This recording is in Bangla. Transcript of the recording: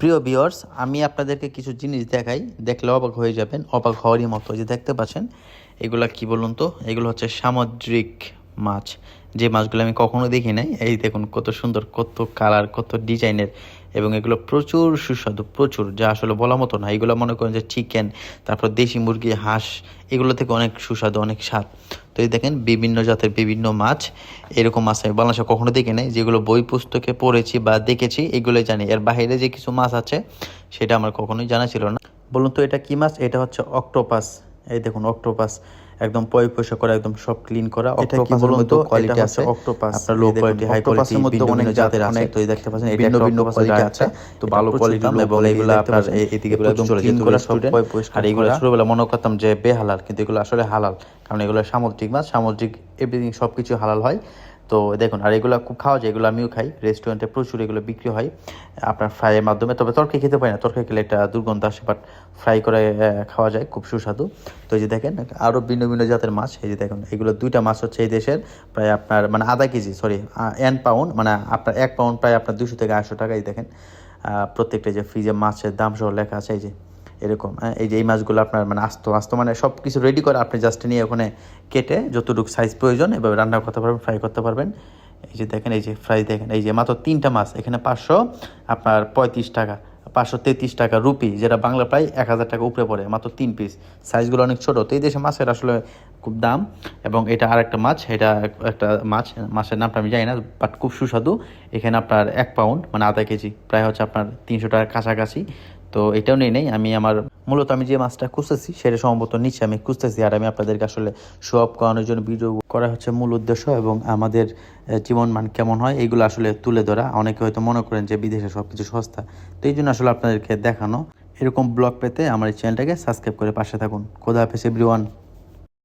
প্রিয় ভিউয়ার্স, আমি আপনাদেরকে কিছু জিনিস দেখাই, দেখলে অবাক হয়ে যাবেন, অবাক হওয়ারই মতো যে দেখতে পাচ্ছেন, এগুলো কি বলুন তো? এগুলো হচ্ছে সামুদ্রিক মাছ। যে মাছগুলো আমি কখনো দেখি নাই, এই দেখুন কত সুন্দর, কত কালার, কত ডিজাইনের এবং এগুলো প্রচুর সুস্বাদু, প্রচুর, যা আসলে বলা মতো না। এগুলো মনে করেন যে চিকেন তারপর দেশি মুরগি, হাঁস, এগুলো থেকে অনেক সুস্বাদু, অনেক স্বাদ। তো এই দেখেন, বিভিন্ন জাতের বিভিন্ন মাছ, এরকম মাছ আমি বাংলাদেশে কখনো দেখি নাই। যেগুলো বই পুস্তকে পড়েছি বা দেখেছি, এগুলোই জানি। এর বাইরে যে কিছু মাছ আছে, সেটা আমার কখনোই জানা ছিল না। বলুন তো এটা কি মাছ? এটা হচ্ছে অক্টোপাস এই দেখুন অক্টোপাস একদম পয় পয়সা করা একদম সব ক্লিন করা। অক্টোপাসের মধ্যে? কোয়ালিটি আছে। অক্টোপাস আপনার লো কোয়ালিটি হাই কোয়ালিটি এর মধ্যে অনেক জাতের আছে। তো এই দেখতে পাচ্ছেন এটা ভিন্ন একটা ভিন্ন কোয়ালিটি আছে। তো ভালো কোয়ালিটি দাম এবং এগুলো আপনার এদিকে একদম ক্লিন করা সব পয় পয়সা আর এগুলো করা। ছোটবেলা মনে করতাম যে বেহালাল কিন্তু এগুলো আসলে হালাল। কারণ এগুলো সামুদ্রিক মাছ সামুদ্রিক এভরিথিং সবকিছু হালাল হয়। তো দেখুন, আর এগুলো খুব খাওয়া যায়, এগুলো আমিও খাই। রেস্টুরেন্টে প্রচুর এগুলো বিক্রি হয়, আপনার ফ্রাইয়ের মাধ্যমে। তবে তরকারি খেতে পারি না, তরকারি খেলে একটা দুর্গন্ধ আসে বাট ফ্রাই করে খাওয়া যায়, খুব সুস্বাদু। তো এই যে দেখেন আরও ভিন্ন ভিন্ন জাতের মাছ, এই যে দেখুন, এগুলো দুইটা মাছ হচ্ছে এই দেশের প্রায় আপনার মানে আধা কেজি সরি এন পাউন্ড মানে আপনার এক পাউন্ড প্রায় আপনার দুশো থেকে আড়াইশো টাকা এই দেখেন প্রত্যেকটা যে ফ্রিজে মাছের দাম সহ লেখা আছে, এই যে এরকম হ্যাঁ? এই যে এই মাছগুলো আপনার মানে আস্ত আস্ত মানে সব কিছু রেডি করে আপনি জাস্ট নিয়ে ওখানে কেটে যতটুকু সাইজ প্রয়োজন, এভাবে রান্না করতে পারবেন ফ্রাই করতে পারবেন। এই যে দেখেন, এই যে ফ্রাই দেখেন, এই যে মাত্র তিনটা মাছ, এখানে পাঁচশো আপনার পঁয়ত্রিশ টাকা, পাঁচশো তেত্রিশ টাকা রুপি, যেটা বাংলা প্রায় এক হাজার টাকা উপরে পড়ে, মাত্র তিন পিস সাইজগুলো অনেক ছোটো, তো এই দেশে মাছের আসলে খুব দাম, এবং এটা আর একটা মাছ, এটা একটা মাছ, মাছের নামটা আমি জানি না বাট খুব সুস্বাদু। এখানে আপনার এক পাউন্ড মানে আধা কেজি, প্রায় হচ্ছে আপনার তিনশো টাকার কাছাকাছি। তো এটাও নেই নেই। আমি আমার, মূলত আমি যে মাছটা খুঁজতেছি, সেটা সম্ভবত নিচে আমি খুঁজতেছি, আর আমি আপনাদেরকে আসলে অফ করানোর জন্য ভিডিও করা হচ্ছে মূল উদ্দেশ্য এবং আমাদের জীবন মান কেমন হয়, এগুলো আসলে তুলে ধরা। অনেকে হয়তো মনে করেন যে বিদেশে সব কিছু সস্তা, তো এই জন্য আসলে আপনাদেরকে দেখানো। এরকম ব্লগ পেতে আমার এই চ্যানেলটাকে সাবস্ক্রাইব করে পাশে থাকুন। খোদা হাফেজ এভরিওয়ান